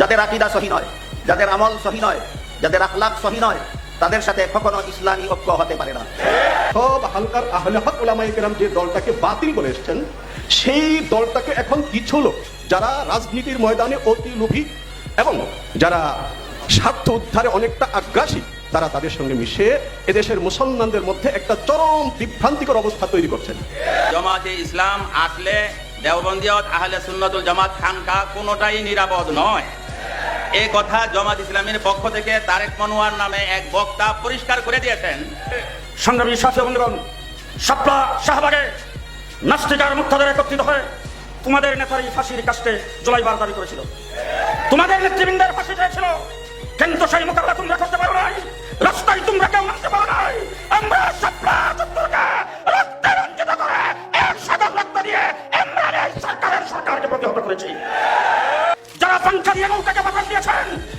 যাদের আকিদা সহি নয় যাদের আমল সহি নয় যাদের আখলাক সহি নয় তাদের সাথে কখনো ইসলামী ঐক্য হতে পারে না। সব হালকার আহলে হক ওলামাই কেরাম যে দলটাকে বাতিল বলে এসছেন সেই দলটাকে এখন কিছু লোক যারা রাজনীতির ময়দানে অতি লোভী এবং যারা স্বার্থ উদ্ধারে অনেকটা আগ্রাসী তারা তাদের সঙ্গে মিশে এদেশের মুসলমানদের মধ্যে একটা চরম বিভ্রান্তিকর অবস্থা তৈরি করছেন। জমাতে ইসলাম আসলে দেওবন্দিয়ত আহলে সুন্নতুল জামাত খানকা কোনোটাই নিরাপদ নয়। এই কথা জামাত ইসলামের পক্ষ থেকে তারেক মনোয়ার নামে এক বক্তা পরিষ্কার করে দিয়েছেন। সংগ্রামী সাথী শাপলা শাহবাগে নাস্তিকার মুক্তাদের একত্রিত হয়ে তোমাদের নেতারই ফাঁসির কাস্টে জুলাই বার দাবি করেছিল। তোমাদের নেতৃবৃন্দের ফাঁসি চেয়েছিল। কিন্তু সেই মোকাবিলা তোমরা করতে পারো নাই, রাস্তায় তোমরা কেউ নামতে পারো নাই। আমরা শাপলা চত্বরকে রক্তে রঞ্জিত করে এক সাগর রক্ত দিয়ে ইমরানের সরকারের সরকারকে প্রতিহত করেছি। যারা পাঙ্খা দিয়ে নৌকাকে বাতাস দিয়েছেন যারা ইসমাজে আম্বিয়া